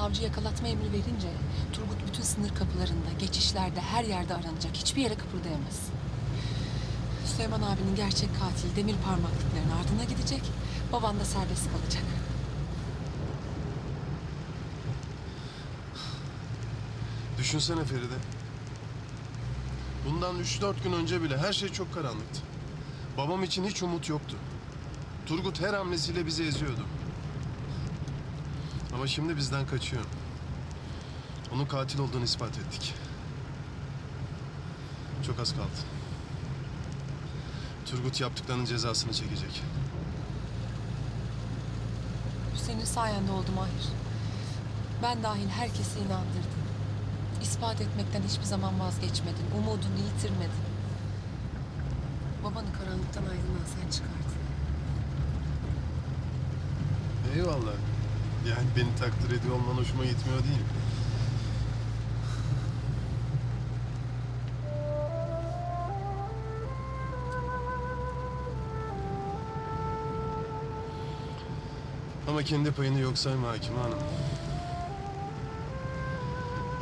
savcı yakalatma emri verince Turgut bütün sınır kapılarında, geçişlerde, her yerde aranacak. Hiçbir yere kıpırdayamaz. Süleyman abinin gerçek katili demir parmaklıkların ardına gidecek. Baban da serbest kalacak. Düşünsene Feride. Bundan 3-4 gün önce bile her şey çok karanlıktı. Babam için hiç umut yoktu. Turgut her hamlesiyle bizi eziyordu. Ama şimdi bizden kaçıyor. Onun katil olduğunu ispat ettik. Çok az kaldı. Turgut yaptıklarının cezasını çekecek. Senin sayende oldu Mahir. Ben dahil herkesi inandırdın. İspat etmekten hiçbir zaman vazgeçmedin. Umudunu yitirmedin. Babanı karanlıktan aydınlığa sen çıkardın. Eyvallah. Yani beni takdir ediyor olman hoşuma gitmiyor değil. Ama kendi payını yok sayma Hakim Hanım.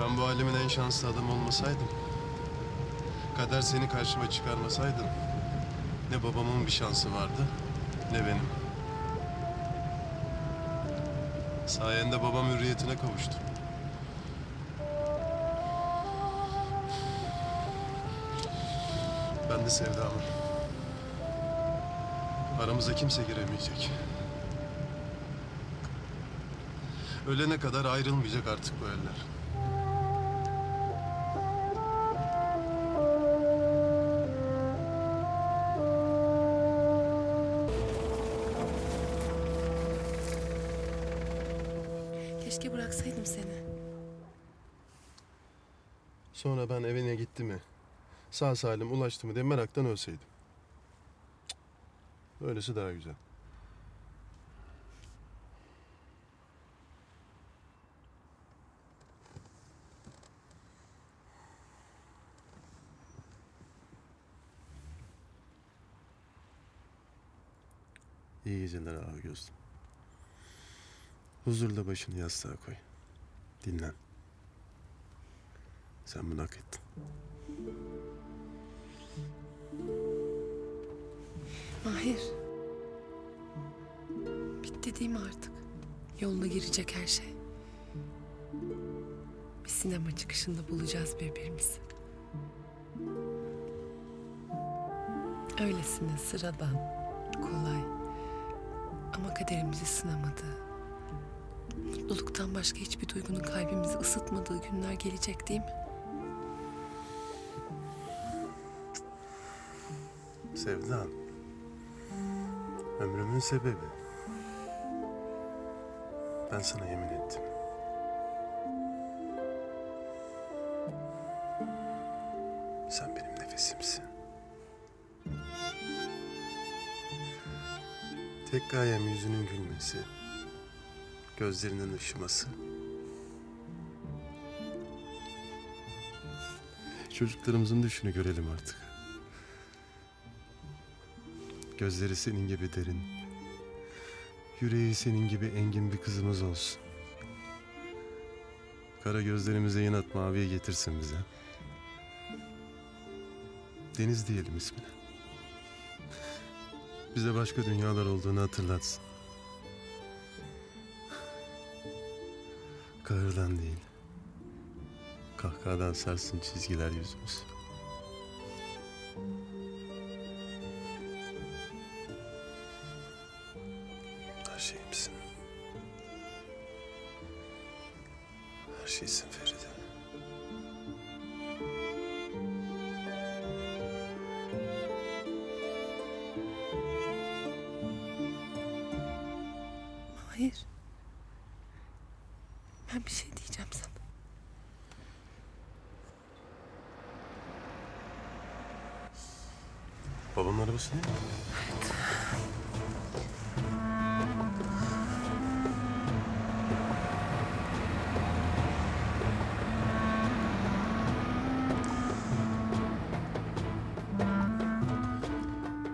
Ben bu alemin en şanslı adamı olmasaydım, kader seni karşıma çıkarmasaydın, ne babamın bir şansı vardı, ne benim. Sayende babam hürriyetine kavuştu. Ben de sevdamı. Aramıza kimse giremeyecek. Ölene kadar ayrılmayacak artık bu eller. Keşke bıraksaydım seni. Sonra ben evine gitti mi, sağ salim ulaştı mı diye meraktan ölseydim. Cık, Öylesi daha güzel. İyi geceler abi gözlüm. Huzurla başını yastığa koy. Dinlen. Sen bunu hak ettin. Mahir. Bitti değil mi artık? Yoluna girecek her şey. Bir sinema çıkışında bulacağız birbirimizi. Öylesine sıradan, kolay. Ama kaderimizi sınamadığı, mutluluktan başka hiçbir duygunun kalbimizi ısıtmadığı günler gelecek değil mi? Sevdan. Ömrümün sebebi. Ben sana yemin ettim. Sen benim nefesimsin. Tek gayem yüzünün gülmesi. Gözlerinin ışıması. Çocuklarımızın düşünü görelim artık. Gözleri senin gibi derin. Yüreği senin gibi engin bir kızımız olsun. Kara gözlerimize inat maviye getirsin bize. Deniz diyelim ismine. Bize başka dünyalar olduğunu hatırlatsın. Kahırdan değil. Kahkahadan sarsın çizgiler yüzümüz. Her şeyimsin. Her şeysin Feride. Hayır. Ben bir şey diyeceğim sana. Babamın arabası değil mi?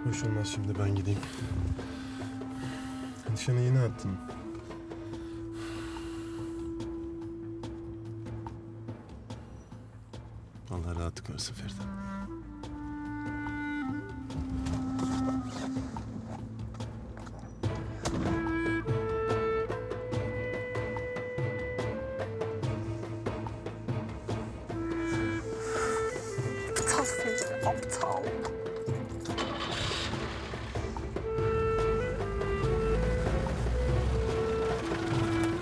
Hoş olmaz şimdi ben gideyim. Nişanı yine attın. Allah rahatlık versin Feride. Aptal Feride, aptal.